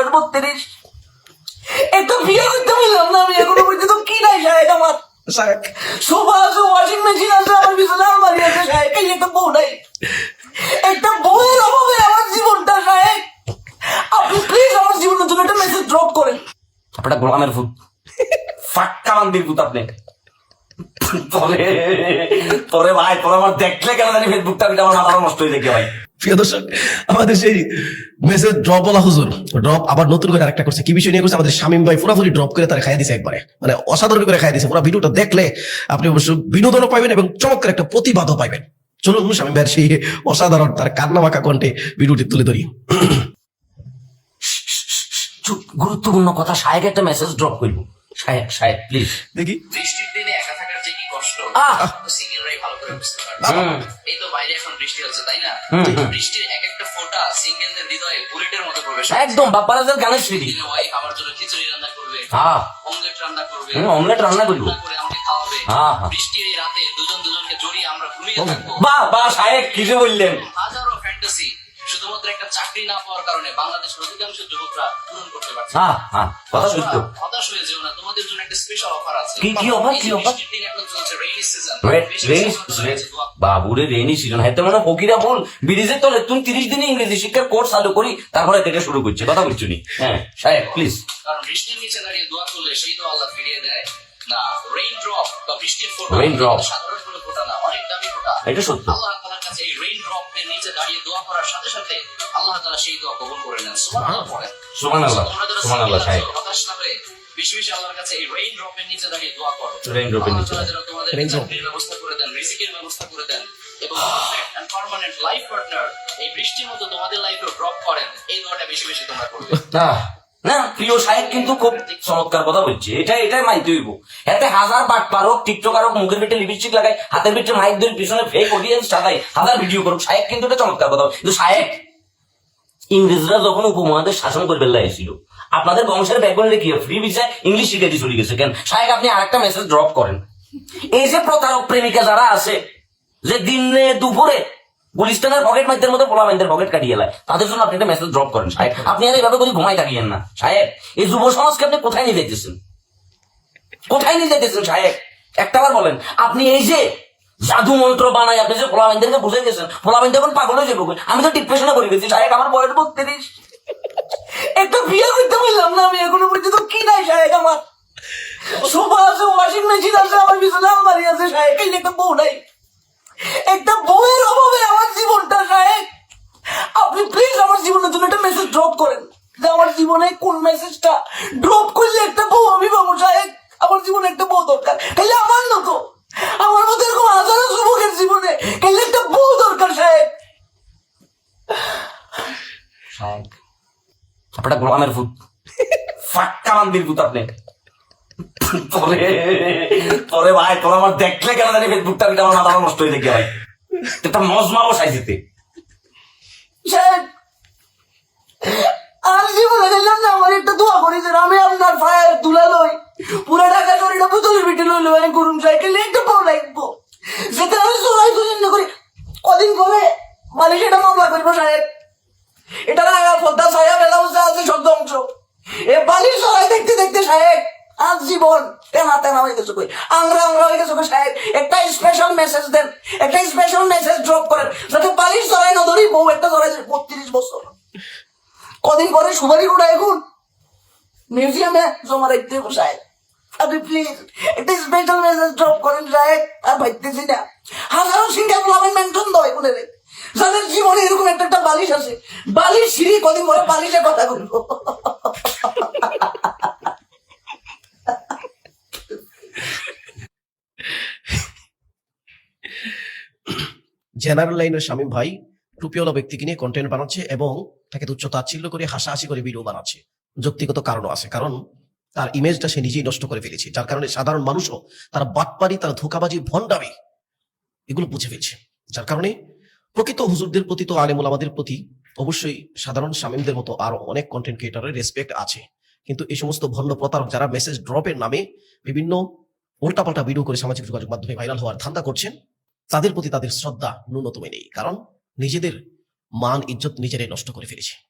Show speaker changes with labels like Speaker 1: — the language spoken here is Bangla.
Speaker 1: বয়স বত্রিশ একটা বিয়ে করতে বললাম না আমি এখনও পর্যন্ত কি নাই সাহেব আমার? আছে ওয়াশিং মেশিন আছে আমার আলমারি আছে সাহেব এই একটা বউ নাই। একটা বউয়ের অভাবে আমার জীবনটা সাহেব। আপনি প্লিজ আমার জীবনের জন্য একটা মেসেজ ড্রপ করেন। আপনারা গোলামের ভূত। ফাক্কা মান্দির ভূত আপনি। পরে পরে ভাই পরে আমার দেখলে কেন জানি ফেসবুকটা আমি আমার মাথা নষ্ট হয়ে দেখে ভাই।
Speaker 2: প্রিয় দর্শক আমাদের সেই মেসেজ ড্রপ বলা হুজুর ড্রপ আবার নতুন করে আরেকটা করছে। কি বিষয় নিয়ে করছে? আমাদের শামিম ভাই পুরাপুরি ড্রপ করে তারা খাইয়া দিছে একবারে। মানে অসাধারণ করে খাইয়া দিছে পুরো ভিডিওটা দেখলে আপনি অবশ্য বিনোদনও পাইবেন এবং চমৎকার একটা প্রতিবাদও পাইবেন। চলুন শামিম ভাইয়ের সেই অসাধারণ তার কান্না মাখা কণ্ঠে ভিডিওটি তুলে ধরি।
Speaker 1: গুরুত্বপূর্ণ কথা সাহেব একটা মেসেজ ড্রপ করব। সাহেব সাহেব প্লিজ
Speaker 2: দেখি।
Speaker 3: বৃষ্টির দিনে সিঙ্গেলরাই ভালো করে বুঝতে পারবে। এই তো বাইরে এখন বৃষ্টি হচ্ছে তাই না? বৃষ্টির এক একটা ফোঁটা সিঙ্গেলদের হৃদয়ে বুলেটের মতো প্রবেশ
Speaker 1: একদম বাপ্পারাজের গানের সিঁড়ি
Speaker 3: দিনে আমার জন্য খিচুড়ি রান্না করবে
Speaker 1: হ্যাঁ
Speaker 3: অমলেট রান্না করবে
Speaker 1: অমলেট রান্না করব।
Speaker 3: করে আমাকে খাওয়াবে।
Speaker 1: হ্যাঁ, হ্যাঁ।
Speaker 3: বৃষ্টির এই রাতে দুজন দুজনকে জড়িয়ে আমরা ঘুমিয়ে থাকব।
Speaker 1: বা বা সাহেব কিসে বললেন।
Speaker 3: চাকরি না পাওয়ার কারণে বাংলাদেশের অধিকাংশ যুবকরা পূরণ করতে পারছে।
Speaker 1: হ্যাঁ হ্যাঁ কথা সত্য
Speaker 3: হতাশ হয়ে যেও না। তোমাদের জন্য একটা স্পেশাল অফার আছে।
Speaker 1: কি- কি?
Speaker 3: এই
Speaker 1: কি
Speaker 3: এখন চলছে রেইনি সিজন
Speaker 1: বাবুরে সিজন হাতে মনে ফকিরা বল ব্রিজের তলে তুমি তিরিশ দিনে ইংরেজি শিক্ষার কোর্স চালু করি তারপরে থেকে শুরু করছি। কথা বলছো নি? হ্যাঁ সাহেব প্লিজ
Speaker 3: কারণ বৃষ্টির নিচে দাঁড়িয়ে দোয়া করলে সেই দোয়া আল্লাহ ফিরিয়ে দেয়। না রেইন ড্রপ বা বৃষ্টির ফোঁটা
Speaker 1: Rain drop.
Speaker 3: সাধারণ কোনো ফোঁটা না অনেক দামি ফোঁটা।
Speaker 1: এটা সত্য।
Speaker 3: আল্লাহ এই রেইন ড্রপ এর নিচে দাঁড়িয়ে দোয়া করার সাথে সাথে আল্লাহ তাআলা সেই দোয়া কবুল করে নেন। সুবহানাল্লাহ। পড়েন
Speaker 1: সুবহানাল্লাহ। সুবহানাল্লাহ সাহেব।
Speaker 3: হতাশ না হয়ে বেশি বেশি আল্লাহর কাছে এই রেইন ড্রপ এর নিচে দাঁড়িয়ে দোয়া করো।
Speaker 1: এর
Speaker 3: আল্লাহ
Speaker 1: নিচে।
Speaker 3: তোমাদের চাকরির ব্যবস্থা করে দেন রিজিকের ব্যবস্থা করে দেন এবং এন্ড পার্মানেন্ট লাইফ পার্টনার এই বৃষ্টির মতো তোমাদের লাইফে ড্রপ করেন এই দোয়াটা বেশি বেশি তোমরা করবে।
Speaker 1: না। না, প্রিয় সাহেব কিন্তু খুব চমৎকার কথা বলছে। এটা এটাই মাইতে হইব। এতে হাজার বাট পারক টিকটক আরক মুখের ভিতরে লিপস্টিক লাগাই, হাতের ভিতরে মাইক ধরে পিছনে ফেক অডিয়েন্স সাজাই হাজার ভিডিও করুক। সাহেব কিন্তু এটা চমৎকার কথা কিন্তু সাহেব, ইংরেজরা যখন উপমহাদেশ শাসন করবে লাইছিল আপনাদের বংশের ব্যাকগ্রাউন্ডে কি? ফ্রি ভিসায় ইংলিশ শিখে দিয়ে চলে গেছে কেন? সাহেব, আপনি আরেকটা মেসেজ ড্রপ করেন। এই যে প্রতারক প্রেমিকা যারা আছে, যে দিনে দুপুরে গুলিস্তানের পকেট মাইতের মধ্যে পোলা মাইন্দের পকেট কাটিয়ে এলায় তাদের জন্য আপনি একটা মেসেজ ড্রপ করেন, সাহেব। আপনি আর এইভাবে করে ঘুমাই থাকিয়েন না, সাহেব। এই যুব সমাজকে আপনি কোথায় নিয়ে যেতেছেন কোথায় নিয়ে যেতেছেন সাহেব? একটা বার বলেন, আপনি এই যে জাদু মন্ত্র বানাই আপনি যে পোলা মাইন্দেরকে বুঝে গেছেন পোলা মাইন্দ এখন পাগল হয়ে যাব আমি তো ডিপ্রেশনে করে গেছি, সাহেব। আমার বয়স বত্রিশ। একটা বিয়ে করতে বললাম না আমি, এখনও পর্যন্ত কি নাই, সাহেব, আমার? সোফা আছে ওয়াশিং মেশিন আছে, আমার পিছনে আলমারি আছে, সাহেব। একটা বউ নাই। একটা বউয়ের অভাবে আমার জীবনটা সাহেব আপনি প্লিজ আমার জীবনের জন্য একটা মেসেজ ড্রপ করেন। আমার জীবনে কোন মেসেজটা ড্রপ করলে একটা বউ আমি পাবো সাহেব আমার জীবনে একটা বউ দরকার। খাইলে আমার না তো। আমার মতো এরকম হাজারো যুবকের জীবনে খাইলে একটা বউ দরকার সাহেব। সাহেব আপনারা গোলামের ভূত। ফাক্কা মান্দির ভূত আপনি। পরে ভাই, তোর আমার দেখলে কেন জানি ফেসবুকটা আমি আমার মাথা নষ্ট হয়ে দেখি ভাই। একটা মজমা বসাই যেতে আর জীবনে গেলাম না, আমার একটা দোয়া করি যে আমি আপনার ফায়ার তুলে লই পুরো টাকা শরীরটা পুতুলের পিঠে লইলো লই আমি করুন সাইকেল একটা বড় লাগবো যেতে আমি চড়াই দুদিন করি কদিন পরে মানে সেটা মামলা করব সাহেব এটা না পদ্মা সাহেব এলাউসে আছে সব ধ্বংস এ বালির সরাই দেখতে দেখতে সাহেব জীবন তেনা তেনা হয়ে গেছে কই? আংরা আংরা হয়ে গেছে সাহেব? একটা স্পেশাল মেসেজ দেন, একটা স্পেশাল মেসেজ ড্রপ করেন, যাতে বালির সরাই না ধরি, বউ একটা সরাই বত্রিশ বছর। কদিন পরে সুপারি কোটা এখন মিউজিয়ামে জমা রাখতে হবে সাহেব। আপনি প্লিজ একটা স্পেশাল মেসেজ ড্রপ করেন, সাহেব, আর ভাবতেছি না। হাজারো সিঙ্গার আমি মেনশন দেয় মনে যাদের জীবনে এরকম একটা একটা বালিশ আছে, বালিশ সিঁড়ি কদিন পরে বালিশে কথা বলব।
Speaker 2: জেনারেল লাইনের শামীম ভাই টুপিওয়ালা ব্যক্তিকে নিয়ে কন্টেন্ট বানাচ্ছে এবং তাকে তুচ্ছ তাচ্ছিল্য করে হাসাহাসি করে ভিডিও বানাচ্ছে। যুক্তিগত কারণও আছে, কারণ তার ইমেজটা সে নিজেই নষ্ট করে ফেলেছে, যার কারণে সাধারণ মানুষও তার বাটপারি তার ধোকাবাজি, ভণ্ডামি এগুলো বুঝে ফেলছে। যার কারণে প্রকৃত হুজুরদের প্রতি তো আলেমুল আমাদের প্রতি অবশ্যই সাধারণ শামীমদের মতো আরও অনেক কন্টেন্ট ক্রিয়েটারের রেসপেক্ট আছে। কিন্তু এই সমস্ত ভণ্ড প্রতারক যারা মেসেজ ড্রপের নামে বিভিন্ন উল্টাপাল্টা ভিডিও করে সামাজিক যোগাযোগ মাধ্যমে ভাইরাল হওয়ার ধান্দা করছেন তাদের প্রতি তাদের শ্রদ্ধা ন্যূনতম নেই কারণ নিজেদের মান ইজ্জত নিজেরাই নষ্ট করে ফেলেছে।